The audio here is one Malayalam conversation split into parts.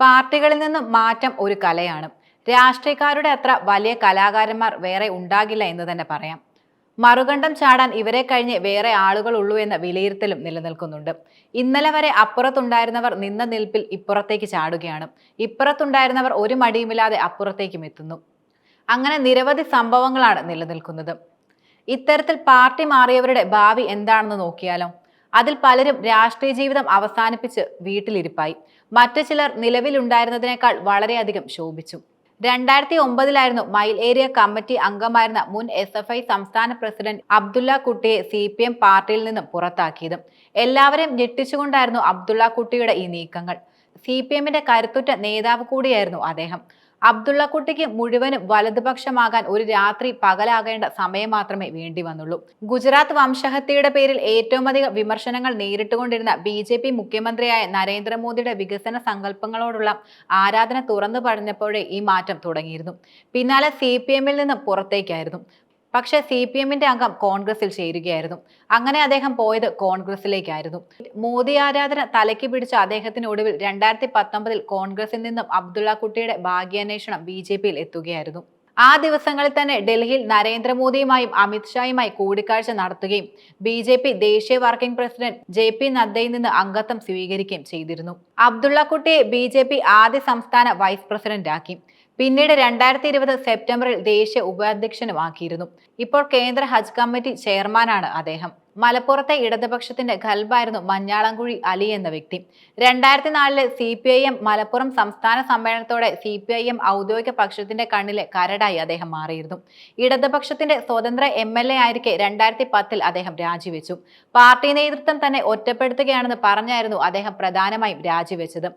പാർട്ടികളിൽ നിന്നും മാറ്റം ഒരു കലയാണ്. രാഷ്ട്രീയക്കാരുടെ അത്ര വലിയ കലാകാരന്മാർ വേറെ ഉണ്ടാകില്ല എന്ന് തന്നെ പറയാം. മറുകണ്ഠം ചാടാൻ ഇവരെ കഴിഞ്ഞ് വേറെ ആളുകൾ ഉള്ളൂ എന്ന വിലയിരുത്തലും നിലനിൽക്കുന്നുണ്ട്. ഇന്നലെ വരെ അപ്പുറത്തുണ്ടായിരുന്നവർ നിന്ന നിൽപ്പിൽ ഇപ്പുറത്തേക്ക് ചാടുകയാണ്. ഇപ്പുറത്തുണ്ടായിരുന്നവർ ഒരു മടിയുമില്ലാതെ അപ്പുറത്തേക്കും എത്തുന്നു. അങ്ങനെ നിരവധി സംഭവങ്ങളാണ് നിലനിൽക്കുന്നത്. ഇത്തരത്തിൽ പാർട്ടി മാറിയവരുടെ ഭാവി എന്താണെന്ന് നോക്കിയാലോ? അതിൽ പലരും രാഷ്ട്രീയ ജീവിതം അവസാനിപ്പിച്ച് വീട്ടിലിരിപ്പായി. മറ്റു ചിലർ നിലവിലുണ്ടായിരുന്നതിനേക്കാൾ വളരെയധികം ശോഭിച്ചു. രണ്ടായിരത്തി ഒമ്പതിലായിരുന്നു മൈൽ ഏരിയ കമ്മിറ്റി അംഗമായിരുന്ന മുൻ എസ് എഫ് ഐ സംസ്ഥാന പ്രസിഡന്റ് അബ്ദുള്ള കുട്ടിയെ സി പി എം പാർട്ടിയിൽ നിന്നും പുറത്താക്കിയത്. എല്ലാവരെയും ഞെട്ടിച്ചുകൊണ്ടായിരുന്നു അബ്ദുള്ള കുട്ടിയുടെ ഈ നീക്കങ്ങൾ. സി പി എമ്മിന്റെ കരുത്തുറ്റ നേതാവ് കൂടിയായിരുന്നു അദ്ദേഹം. അബ്ദുള്ള കുട്ടിക്ക് മുഴുവനും വലതുപക്ഷമാകാൻ ഒരു രാത്രി പകലാകേണ്ട സമയം മാത്രമേ വേണ്ടി വന്നുള്ളൂ. ഗുജറാത്ത് വംശഹത്യയുടെ പേരിൽ ഏറ്റവും അധികം വിമർശനങ്ങൾ നേരിട്ടുകൊണ്ടിരുന്ന ബി ജെ പി മുഖ്യമന്ത്രിയായ നരേന്ദ്രമോദിയുടെ വികസന സങ്കല്പങ്ങളോടുള്ള ആരാധന തുറന്നു പറഞ്ഞപ്പോഴേ ഈ മാറ്റം തുടങ്ങിയിരുന്നു. പിന്നാലെ സി പി എമ്മിൽ നിന്ന് പുറത്തേക്കായിരുന്നു. പക്ഷേ സി പി എമ്മിന്റെ അംഗം കോൺഗ്രസിൽ ചേരുകയായിരുന്നു. അങ്ങനെ അദ്ദേഹം പോയത് കോൺഗ്രസിലേക്കായിരുന്നു. മോദി ആരാധന തലയ്ക്ക് പിടിച്ച അദ്ദേഹത്തിന് ഒടുവിൽ രണ്ടായിരത്തി പത്തൊമ്പതിൽ കോൺഗ്രസിൽ നിന്നും അബ്ദുള്ള കുട്ടിയുടെ ഭാഗ്യാന്വേഷണം ബി ജെ പിയിൽ എത്തുകയായിരുന്നു. ആ ദിവസങ്ങളിൽ തന്നെ ഡൽഹിയിൽ നരേന്ദ്രമോദിയുമായും അമിത്ഷായുമായി കൂടിക്കാഴ്ച നടത്തുകയും ബി ജെ പി ദേശീയ വർക്കിംഗ് പ്രസിഡന്റ് ജെ പി നദ്ദയിൽ നിന്ന് അംഗത്വം സ്വീകരിക്കുകയും ചെയ്തിരുന്നു. അബ്ദുള്ള കുട്ടിയെ ബി ജെ പി ആദ്യ സംസ്ഥാന വൈസ് പ്രസിഡന്റ് ആക്കി പിന്നീട് രണ്ടായിരത്തി ഇരുപത് സെപ്റ്റംബറിൽ ദേശീയ ഉപാധ്യക്ഷനുമാക്കിയിരുന്നു. ഇപ്പോൾ കേന്ദ്ര ഹജ്ജ് കമ്മിറ്റി ചെയർമാനാണ് അദ്ദേഹം. മലപ്പുറത്തെ ഇടതുപക്ഷത്തിന്റെ ഖൽബായിരുന്നു മഞ്ഞാളംകുഴി അലി എന്ന വ്യക്തി. രണ്ടായിരത്തി നാലിൽ C P I M Malappuram സംസ്ഥാന സമ്മേളനത്തോടെ സി പി ഐ എം ഔദ്യോഗിക പക്ഷത്തിന്റെ കണ്ണിലെ കരടായി അദ്ദേഹം മാറിയിരുന്നു. ഇടതുപക്ഷത്തിന്റെ സ്വതന്ത്ര എം എൽ എ ആയിരിക്കെ രണ്ടായിരത്തി പത്തിൽ അദ്ദേഹം രാജിവെച്ചു. പാർട്ടി നേതൃത്വം തന്നെ ഒറ്റപ്പെടുത്തുകയാണെന്ന് പറഞ്ഞായിരുന്നു അദ്ദേഹം പ്രധാനമായും രാജിവെച്ചത്.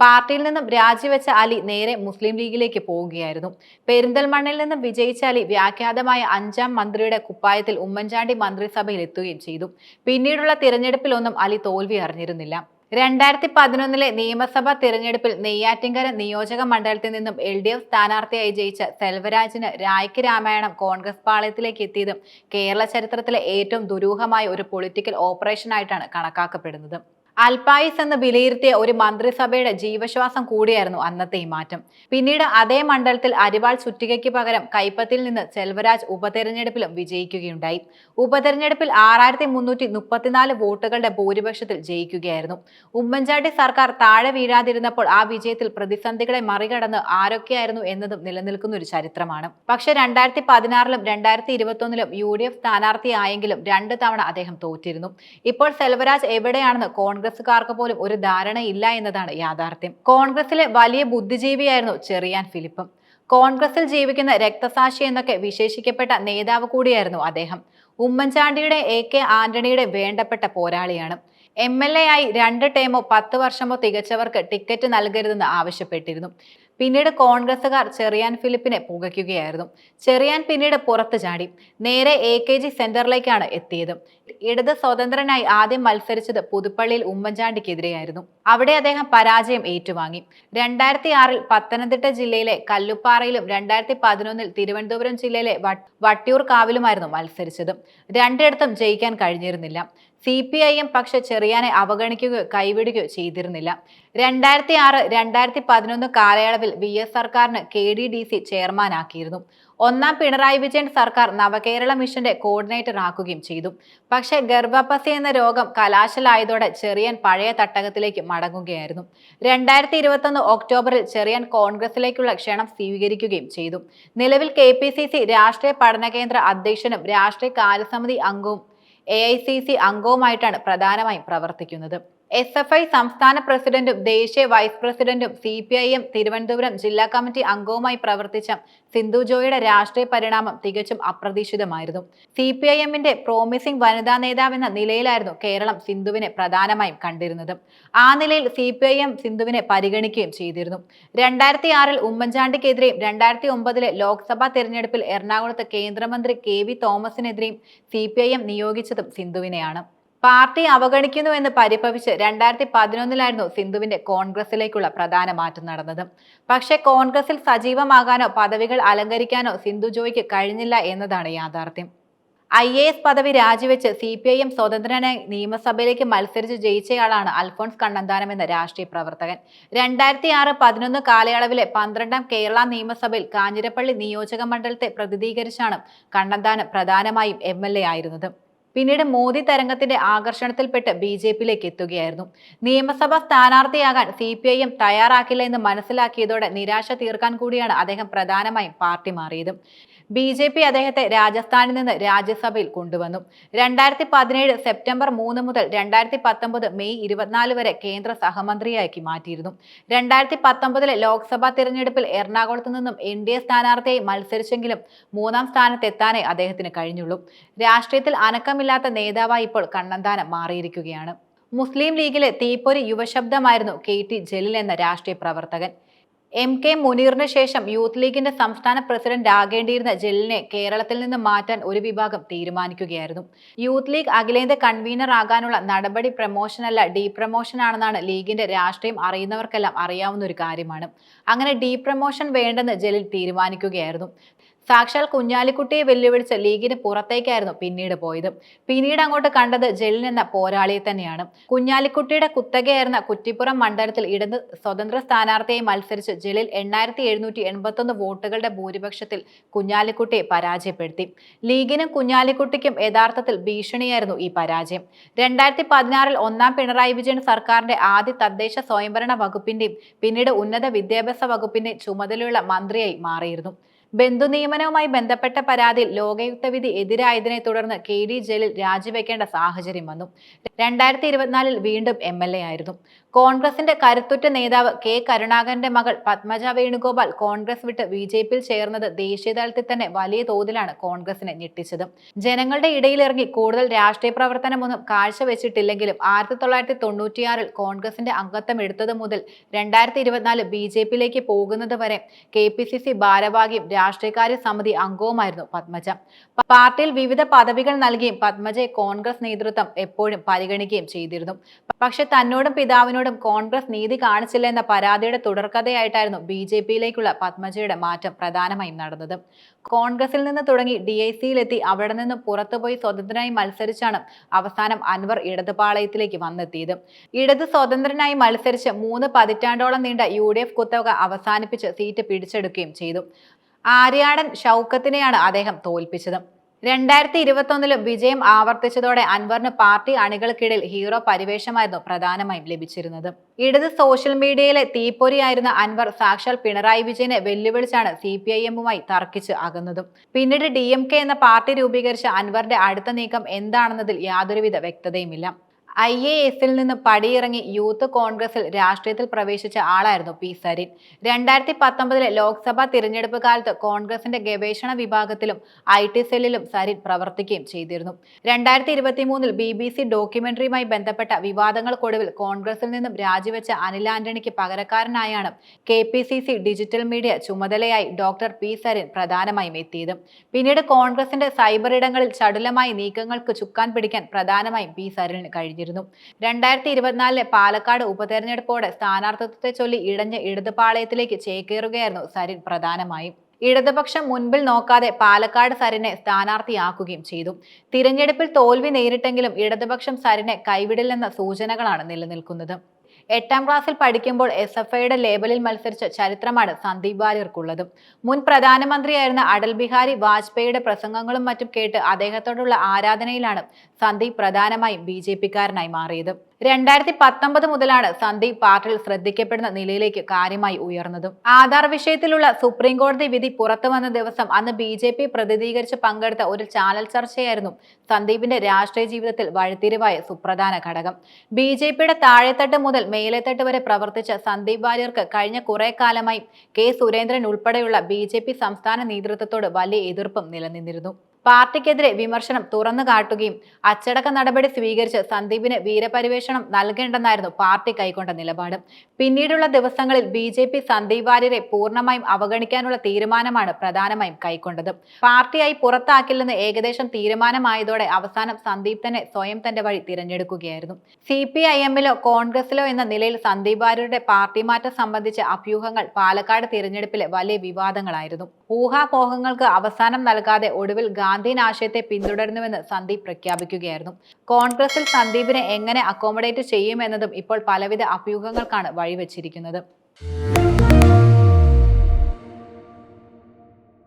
പാർട്ടിയിൽ നിന്നും രാജിവെച്ച അലി നേരെ മുസ്ലിം ലീഗിലേക്ക് പോവുകയായിരുന്നു. പെരിന്തൽമണ്ണിൽ നിന്നും വിജയിച്ച അലി വ്യാഖ്യാതമായ അഞ്ചാം മന്ത്രിയുടെ കുപ്പായത്തിൽ ഉമ്മൻചാണ്ടി മന്ത്രിസഭയിൽ എത്തുകയും ചെയ്തു. പിന്നീടുള്ള തിരഞ്ഞെടുപ്പിലൊന്നും അലി തോൽവി അറിഞ്ഞിരുന്നില്ല. രണ്ടായിരത്തി പതിനൊന്നിലെ നിയമസഭാ തിരഞ്ഞെടുപ്പിൽ നെയ്യാറ്റിങ്കര നിയോജക മണ്ഡലത്തിൽ നിന്നും എൽ ഡി എഫ് സ്ഥാനാർത്ഥിയായി ജയിച്ച സെൽവരാജിന് രായ്ക്ക് രാമായണം കോൺഗ്രസ് പാളയത്തിലേക്ക് എത്തിയതും കേരള ചരിത്രത്തിലെ ഏറ്റവും ദുരൂഹമായ ഒരു പൊളിറ്റിക്കൽ ഓപ്പറേഷനായിട്ടാണ് കണക്കാക്കപ്പെടുന്നത്. അൽപായിസ് എന്ന് വിലയിരുത്തിയ ഒരു മന്ത്രിസഭയുടെ ജീവശ്വാസം കൂടിയായിരുന്നു അന്നത്തെ ഈ മാറ്റം. പിന്നീട് അതേ മണ്ഡലത്തിൽ അരിവാൾ ചുറ്റികയ്ക്ക് പകരം കൈപ്പത്തിൽ നിന്ന് സെൽവരാജ് ഉപതെരഞ്ഞെടുപ്പിലും വിജയിക്കുകയുണ്ടായി. ഉപതെരഞ്ഞെടുപ്പിൽ ആറായിരത്തി മുന്നൂറ്റി മുപ്പത്തിനാല് വോട്ടുകളുടെ ഭൂരിപക്ഷത്തിൽ ജയിക്കുകയായിരുന്നു. ഉമ്മൻചാണ്ടി സർക്കാർ താഴെ വീഴാതിരുന്നപ്പോൾ ആ വിജയത്തിൽ പ്രതിസന്ധികളെ മറികടന്ന് ആരൊക്കെയായിരുന്നു എന്നതും നിലനിൽക്കുന്ന ഒരു ചരിത്രമാണ്. പക്ഷെ രണ്ടായിരത്തി പതിനാറിലും രണ്ടായിരത്തി ഇരുപത്തൊന്നിലും യു ഡി എഫ് സ്ഥാനാർത്ഥിയായെങ്കിലും രണ്ട് തവണ അദ്ദേഹം തോറ്റിരുന്നു. ഇപ്പോൾ സെൽവരാജ് എവിടെയാണെന്ന് കോൺഗ്രസുകാർക്ക് പോലും ഒരു ധാരണയില്ല എന്നതാണ് യാഥാർത്ഥ്യം. കോൺഗ്രസിലെ വലിയ ബുദ്ധിജീവിയായിരുന്നു ചെറിയാൻ ഫിലിപ്പും. കോൺഗ്രസിൽ ജീവിക്കുന്ന രക്തസാക്ഷി എന്നൊക്കെ വിശേഷിക്കപ്പെട്ട നേതാവ് കൂടിയായിരുന്നു അദ്ദേഹം. ഉമ്മൻചാണ്ടിയുടെ എ കെ ആന്റണിയുടെ വേണ്ടപ്പെട്ട പോരാളിയാണ്. എം എൽ എ ആയി രണ്ട് ടേമോ പത്ത് വർഷമോ തികച്ചവർക്ക് ടിക്കറ്റ് നൽകരുതെന്ന് ആവശ്യപ്പെട്ടിരുന്നു. പിന്നീട് കോൺഗ്രസുകാർ ചെറിയാൻ ഫിലിപ്പിനെ പുകയ്ക്കുകയായിരുന്നു. ചെറിയാൻ പിന്നീട് പുറത്തു ചാടി. നേരെ എ കെ ജി സെന്ററിലേക്കാണ് എത്തിയത്. ഇടത് സ്വതന്ത്രനായി ആദ്യം മത്സരിച്ചത് പുതുപ്പള്ളിയിൽ ഉമ്മൻചാണ്ടിക്കെതിരെയായിരുന്നു. അവിടെ അദ്ദേഹം പരാജയം ഏറ്റുവാങ്ങി. രണ്ടായിരത്തി ആറിൽ പത്തനംതിട്ട ജില്ലയിലെ കല്ലുപ്പാറയിലും രണ്ടായിരത്തി പതിനൊന്നിൽ തിരുവനന്തപുരം ജില്ലയിലെ വട്ടിയൂർ കാവിലുമായിരുന്നു മത്സരിച്ചത്. രണ്ടിടത്തും ജയിക്കാൻ കഴിഞ്ഞിരുന്നില്ല. സി പി ഐ എം പക്ഷെ ചെറിയാനെ അവഗണിക്കുകയോ കൈവിടുകയോ ചെയ്തിരുന്നില്ല. രണ്ടായിരത്തി ആറ് രണ്ടായിരത്തി പതിനൊന്ന് കാലയളവിൽ വി എസ് സർക്കാരിന് കെ ഡി ഡി സി ചെയർമാനാക്കിയിരുന്നു. ഒന്നാം പിണറായി വിജയൻ സർക്കാർ നവകേരള മിഷന്റെ കോർഡിനേറ്റർ ആക്കുകയും ചെയ്തു. പക്ഷേ ഗർഭപസി എന്ന രോഗം കലാശലായതോടെ ചെറിയൻ പഴയ തട്ടകത്തിലേക്ക് മടങ്ങുകയായിരുന്നു. രണ്ടായിരത്തി ഇരുപത്തൊന്ന് ഒക്ടോബറിൽ ചെറിയൻ കോൺഗ്രസിലേക്കുള്ള ക്ഷണം സ്വീകരിക്കുകയും ചെയ്തു. നിലവിൽ കെ രാഷ്ട്രീയ പഠന കേന്ദ്ര അധ്യക്ഷനും രാഷ്ട്രീയ കാര്യസമിതി അംഗവും എ ഐ സി സി അംഗവുമായിട്ടാണ് പ്രധാനമായും പ്രവർത്തിക്കുന്നത്. എസ് എഫ് ഐ സംസ്ഥാന പ്രസിഡന്റും ദേശീയ വൈസ് പ്രസിഡന്റും C P I M Thiruvananthapuram ജില്ലാ കമ്മിറ്റി അംഗവുമായി പ്രവർത്തിച്ച സിന്ധു ജോയിയുടെ രാഷ്ട്രീയ പരിണാമം തികച്ചും അപ്രതീക്ഷിതമായിരുന്നു. സി പി ഐ എമ്മിന്റെ പ്രോമിസിംഗ് വനിതാ നേതാവെന്ന നിലയിലായിരുന്നു കേരളം സിന്ധുവിനെ പ്രധാനമായും കണ്ടിരുന്നത്. ആ നിലയിൽ സി പി ഐ എം സിന്ധുവിനെ പരിഗണിക്കുകയും ചെയ്തിരുന്നു. രണ്ടായിരത്തി ആറിൽ ഉമ്മൻചാണ്ടിക്കെതിരെയും രണ്ടായിരത്തി ഒമ്പതിലെ ലോക്സഭാ തെരഞ്ഞെടുപ്പിൽ എറണാകുളത്ത് കേന്ദ്രമന്ത്രി കെ വി തോമസിനെതിരെയും സി പി ഐ എം നിയോഗിച്ചതും സിന്ധുവിനെയാണ്. പാർട്ടി അവഗണിക്കുന്നുവെന്ന് പരിഭവിച്ച് രണ്ടായിരത്തി പതിനൊന്നിലായിരുന്നു സിന്ധുവിന്റെ കോൺഗ്രസിലേക്കുള്ള പ്രധാന മാറ്റം നടന്നത്. പക്ഷേ കോൺഗ്രസിൽ സജീവമാകാനോ പദവികൾ അലങ്കരിക്കാനോ സിന്ധു ജോയ്ക്ക് കഴിഞ്ഞില്ല എന്നതാണ് യാഥാർത്ഥ്യം. ഐ എ എസ് പദവി രാജിവെച്ച് സി പി ഐ എം സ്വതന്ത്രനായി നിയമസഭയിലേക്ക് മത്സരിച്ച് ജയിച്ചയാളാണ് അൽഫോൺസ് കണ്ണന്താനം എന്ന രാഷ്ട്രീയ പ്രവർത്തകൻ. രണ്ടായിരത്തി ആറ് പതിനൊന്ന് കാലയളവിലെ പന്ത്രണ്ടാം കേരള നിയമസഭയിൽ കാഞ്ഞിരപ്പള്ളി നിയോജക മണ്ഡലത്തെ പ്രതിനിധീകരിച്ചാണ് കണ്ണന്താനം പ്രധാനമായും എം എൽ എ ആയിരുന്നത്. പിന്നീട് മോദി തരംഗത്തിന്റെ ആകർഷണത്തിൽപ്പെട്ട് ബി ജെ പിയിലേക്ക് എത്തുകയായിരുന്നു. നിയമസഭാ സ്ഥാനാർത്ഥിയാകാൻ സി പി ഐ എം തയ്യാറാക്കില്ല എന്ന് മനസ്സിലാക്കിയതോടെ നിരാശ തീർക്കാൻ കൂടിയാണ് അദ്ദേഹം പ്രധാനമായും പാർട്ടി മാറിയത്. ബി ജെ പി അദ്ദേഹത്തെ രാജസ്ഥാനിൽ നിന്ന് രാജ്യസഭയിൽ കൊണ്ടുവന്നു. രണ്ടായിരത്തി പതിനേഴ് സെപ്റ്റംബർ മൂന്ന് മുതൽ രണ്ടായിരത്തി പത്തൊമ്പത് മെയ് ഇരുപത്തിനാല് വരെ കേന്ദ്ര സഹമന്ത്രിയാക്കി മാറ്റിയിരുന്നു. രണ്ടായിരത്തി പത്തൊമ്പതിലെ ലോക്സഭാ തിരഞ്ഞെടുപ്പിൽ എറണാകുളത്ത് നിന്നും എൻ ഡി എ സ്ഥാനാർത്ഥിയായി മത്സരിച്ചെങ്കിലും മൂന്നാം സ്ഥാനത്തെത്താനേ അദ്ദേഹത്തിന് കഴിഞ്ഞുള്ളൂ. രാഷ്ട്രീയത്തിൽ അനക്കമില്ലാത്ത നേതാവായി ഇപ്പോൾ കണ്ണന്താനം മാറിയിരിക്കുകയാണ്. മുസ്ലിം ലീഗിലെ തീപ്പൊരി യുവശബ്ദമായിരുന്നു കെ ടി ജലീൽ എന്ന രാഷ്ട്രീയ പ്രവർത്തകൻ. എം കെ മുനീറിന് ശേഷം യൂത്ത് ലീഗിന്റെ സംസ്ഥാന പ്രസിഡന്റ് ആകേണ്ടിയിരുന്ന ജലിനെ കേരളത്തിൽ നിന്ന് മാറ്റാൻ ഒരു വിഭാഗം തീരുമാനിക്കുകയായിരുന്നു. യൂത്ത് ലീഗ് അഖിലേന്ത്യാ കൺവീനർ ആകാനുള്ള നടപടി പ്രമോഷനല്ല ഡീ പ്രമോഷൻ ആണെന്നാണ് ലീഗിന്റെ രാഷ്ട്രീയം അറിയുന്നവർക്കെല്ലാം അറിയാവുന്ന ഒരു കാര്യമാണ്. അങ്ങനെ ഡീ പ്രമോഷൻ വേണ്ടെന്ന് ജലിൽ തീരുമാനിക്കുകയായിരുന്നു. സാക്ഷാൽ കുഞ്ഞാലിക്കുട്ടിയെ വെല്ലുവിളിച്ച് ലീഗിന് പുറത്തേക്കായിരുന്നു പിന്നീട് പോയത്. പിന്നീട് അങ്ങോട്ട് കണ്ടത് ജലിൻ എന്ന പോരാളിയെ തന്നെയാണ്. കുഞ്ഞാലിക്കുട്ടിയുടെ കുത്തകയായിരുന്ന കുറ്റിപ്പുറം മണ്ഡലത്തിൽ ഇടത് സ്വതന്ത്ര സ്ഥാനാർത്ഥിയെ മത്സരിച്ച് ജലിൽ എണ്ണായിരത്തി എഴുന്നൂറ്റി എൺപത്തൊന്ന് വോട്ടുകളുടെ ഭൂരിപക്ഷത്തിൽ കുഞ്ഞാലിക്കുട്ടിയെ പരാജയപ്പെടുത്തി. ലീഗിനും കുഞ്ഞാലിക്കുട്ടിക്കും യഥാർത്ഥത്തിൽ ഭീഷണിയായിരുന്നു ഈ പരാജയം. രണ്ടായിരത്തി പതിനാറിൽ ഒന്നാം പിണറായി വിജയൻ സർക്കാരിന്റെ ആദ്യ തദ്ദേശ സ്വയംഭരണ വകുപ്പിന്റെയും പിന്നീട് ഉന്നത വിദ്യാഭ്യാസ വകുപ്പിന്റെ ചുമതലയുള്ള മന്ത്രിയായി മാറിയിരുന്നു. ബന്ധു നിയമനവുമായി ബന്ധപ്പെട്ട പരാതിയിൽ ലോകയുക്ത വിധി എതിരായതിനെ തുടർന്ന് കെ ഡി ജലീൽ രാജിവെക്കേണ്ട സാഹചര്യം വന്നു. രണ്ടായിരത്തി ഇരുപത്തിനാലിൽ വീണ്ടും എം എൽ എ ആയിരുന്നു. കോൺഗ്രസിന്റെ കരുത്തുറ്റ നേതാവ് കെ കരുണാകരന്റെ മകൾ പത്മജ വേണുഗോപാൽ കോൺഗ്രസ് വിട്ട് ബി ജെ പിയിൽ ചേർന്നത് ദേശീയതലത്തിൽ തന്നെ വലിയ തോതിലാണ് കോൺഗ്രസിനെ ഞെട്ടിച്ചത്. ജനങ്ങളുടെ ഇടയിലിറങ്ങി കൂടുതൽ രാഷ്ട്രീയ പ്രവർത്തനമൊന്നും കാഴ്ചവെച്ചിട്ടില്ലെങ്കിലും ആയിരത്തി തൊള്ളായിരത്തി തൊണ്ണൂറ്റിയാറിൽ കോൺഗ്രസിന്റെ അംഗത്വം എടുത്തത് മുതൽ രണ്ടായിരത്തി ഇരുപത്തിനാല് ബി ജെ പിയിലേക്ക് പോകുന്നത് വരെ കെ പി സി സി ഭാരവാഹിയും രാഷ്ട്രീയകാര്യ സമിതി അംഗവുമായിരുന്നു പത്മജ. പാർട്ടിയിൽ വിവിധ പദവികൾ നൽകിയും പത്മജയെ കോൺഗ്രസ് നേതൃത്വം എപ്പോഴും പരിഗണിക്കുകയും ചെയ്തിരുന്നു. പക്ഷെ തന്നോടും പിതാവിനോടും കോൺഗ്രസ് നീതി കാണിച്ചില്ല എന്ന പരാതിയുടെ തുടർക്കഥയായിട്ടായിരുന്നു ബി ജെ പിയിലേക്കുള്ള പത്മജയുടെ മാറ്റം പ്രധാനമായും നടന്നത്. കോൺഗ്രസിൽ നിന്ന് തുടങ്ങി ഡി ഐ സിയിലെത്തി അവിടെ നിന്ന് പുറത്തുപോയി സ്വതന്ത്രനായി മത്സരിച്ചാണ് അവസാനം അൻവർ ഇടതുപാളയത്തിലേക്ക് വന്നെത്തിയത്. ഇടത് സ്വതന്ത്രനായി മത്സരിച്ച് മൂന്ന് പതിറ്റാണ്ടോളം നീണ്ട യു ഡി എഫ് കുത്തക അവസാനിപ്പിച്ച് സീറ്റ് പിടിച്ചെടുക്കുകയും ചെയ്തു. ആര്യാടൻ ഷൗക്കത്തിനെയാണ് അദ്ദേഹം തോൽപ്പിച്ചത്. രണ്ടായിരത്തി ഇരുപത്തൊന്നിലും വിജയം ആവർത്തിച്ചതോടെ അൻവറിന് പാർട്ടി അണികൾക്കിടയിൽ ഹീറോ പരിവേഷമായിരുന്നു പ്രധാനമായും ലഭിച്ചിരുന്നത്. ഇടത് സോഷ്യൽ മീഡിയയിലെ തീപ്പൊരിയായിരുന്ന അൻവർ സാക്ഷാൽ പിണറായി വിജയനെ വെല്ലുവിളിച്ചാണ് സി പി ഐ എമ്മുമായി തർക്കിച്ച് അകന്നതും. പിന്നീട് ഡി എം കെ എന്ന പാർട്ടി രൂപീകരിച്ച അൻവറിന്റെ അടുത്ത നീക്കം എന്താണെന്നതിൽ യാതൊരുവിധ വ്യക്തതയുമില്ല. ഐ എ എസിൽ നിന്ന് പടിയിറങ്ങി യൂത്ത് കോൺഗ്രസിൽ രാഷ്ട്രീയത്തിൽ പ്രവേശിച്ച ആളായിരുന്നു പി സരിൻ. രണ്ടായിരത്തി പത്തൊമ്പതിലെ ലോക്സഭാ തിരഞ്ഞെടുപ്പ് കാലത്ത് കോൺഗ്രസിന്റെ ഗവേഷണ വിഭാഗത്തിലും ഐ ടി സെല്ലിലും സരിൻ പ്രവർത്തിക്കുകയും ചെയ്തിരുന്നു. രണ്ടായിരത്തി ഇരുപത്തി മൂന്നിൽ ബി ബി സി ഡോക്യുമെന്ററിയുമായി ബന്ധപ്പെട്ട വിവാദങ്ങൾക്കൊടുവിൽ കോൺഗ്രസിൽ നിന്നും രാജിവെച്ച അനിൽ ആന്റണിക്ക് പകരക്കാരനായാണ് K P C C digital media ചുമതലയായി doctor P Sarin പ്രധാനമായും എത്തിയത്. പിന്നീട് കോൺഗ്രസിന്റെ സൈബർ ഇടങ്ങളിൽ ചടുലമായി നീക്കങ്ങൾക്ക് ചുക്കാൻ പിടിക്കാൻ പ്രധാനമായും പി സരിന് കഴിഞ്ഞിരുന്നു. രണ്ടായിരത്തി ഇരുപത്തിനാലിലെ പാലക്കാട് ഉപതെരഞ്ഞെടുപ്പോടെ സ്ഥാനാർത്ഥിത്വത്തെ ചൊല്ലി ഇടഞ്ഞ ഇടതുപാളയത്തിലേക്ക് ചേക്കേറുകയായിരുന്നു സരിൻ പ്രധാനമായും. ഇടതുപക്ഷം മുൻപിൽ നോക്കാതെ പാലക്കാട് സരിനെ സ്ഥാനാർത്ഥിയാക്കുകയും ചെയ്തു. തിരഞ്ഞെടുപ്പിൽ തോൽവി നേരിട്ടെങ്കിലും ഇടതുപക്ഷം സരിനെ കൈവിടില്ലെന്ന സൂചനകളാണ് നിലനിൽക്കുന്നത്. എട്ടാം ക്ലാസ്സിൽ പഠിക്കുമ്പോൾ എസ് എഫ് ഐയുടെ ലേബലിൽ മത്സരിച്ച ചരിത്രമാണ് സന്ദീപ് വാര്യർക്കുള്ളത്. മുൻ പ്രധാനമന്ത്രിയായിരുന്ന അടൽ ബിഹാരി വാജ്പേയിയുടെ പ്രസംഗങ്ങളും മറ്റും കേട്ട് അദ്ദേഹത്തോടുള്ള ആരാധനയിലാണ് സന്ദീപ് പ്രധാനമായും ബി മാറിയത്. രണ്ടായിരത്തി പത്തൊമ്പത് മുതലാണ് സന്ദീപ് പാട്ടിൽ ശ്രദ്ധിക്കപ്പെടുന്ന നിലയിലേക്ക് കാര്യമായി ഉയർന്നതും. ആധാർ വിഷയത്തിലുള്ള സുപ്രീം കോടതി വിധി പുറത്തു വന്ന ദിവസം അന്ന് ബി ജെ പി പ്രതിനിധീകരിച്ച് പങ്കെടുത്ത ഒരു ചാനൽ ചർച്ചയായിരുന്നു സന്ദീപിന്റെ രാഷ്ട്രീയ ജീവിതത്തിൽ വഴിത്തിരിവായ സുപ്രധാന ഘടകം. ബി ജെ പിയുടെ താഴെത്തട്ട് മുതൽ മേലെത്തട്ട് വരെ പ്രവർത്തിച്ച സന്ദീപ് വാര്യർക്ക് കഴിഞ്ഞ കുറെ കാലമായി കെ സുരേന്ദ്രൻ ഉൾപ്പെടെയുള്ള ബി സംസ്ഥാന നേതൃത്വത്തോട് വലിയ എതിർപ്പും നിലനിന്നിരുന്നു. പാർട്ടിക്കെതിരെ വിമർശനം തുറന്നു കാട്ടുകയും അച്ചടക്ക നടപടി സ്വീകരിച്ച് സന്ദീപിന് വീരപരിവേഷണം നൽകേണ്ടെന്നായിരുന്നു പാർട്ടി കൈക്കൊണ്ട നിലപാട്. പിന്നീടുള്ള ദിവസങ്ങളിൽ ബി ജെ പി സന്ദീപ് വാര്യരെ പൂർണമായും അവഗണിക്കാനുള്ള തീരുമാനമാണ് പ്രധാനമായും കൈക്കൊണ്ടത്. പാർട്ടിയായി പുറത്താക്കില്ലെന്ന് ഏകദേശം തീരുമാനമായതോടെ അവസാനം സന്ദീപ് തന്നെ സ്വയം തന്റെ വഴി തിരഞ്ഞെടുക്കുകയായിരുന്നു. സി പി ഐ എമ്മിലോ കോൺഗ്രസിലോ എന്ന നിലയിൽ സന്ദീപ് വാര്യരുടെ പാർട്ടി മാറ്റം സംബന്ധിച്ച അഭ്യൂഹങ്ങൾ പാലക്കാട് തിരഞ്ഞെടുപ്പിലെ വലിയ വിവാദങ്ങളായിരുന്നു. ഊഹാപോഹങ്ങൾക്ക് അവസാനം നൽകാതെ ഒടുവിൽ ഗാന്ധി ഗാന്ധിയൻ ആശയത്തെ പിന്തുടരുന്നുവെന്ന് സന്ദീപ് പ്രഖ്യാപിക്കുകയായിരുന്നു. കോൺഗ്രസിൽ സന്ദീപിനെ എങ്ങനെ അക്കോമഡേറ്റ് ചെയ്യുമെന്നതും ഇപ്പോൾ പലവിധ അഭ്യൂഹങ്ങൾക്കാണ് വഴിവെച്ചിരിക്കുന്നത്.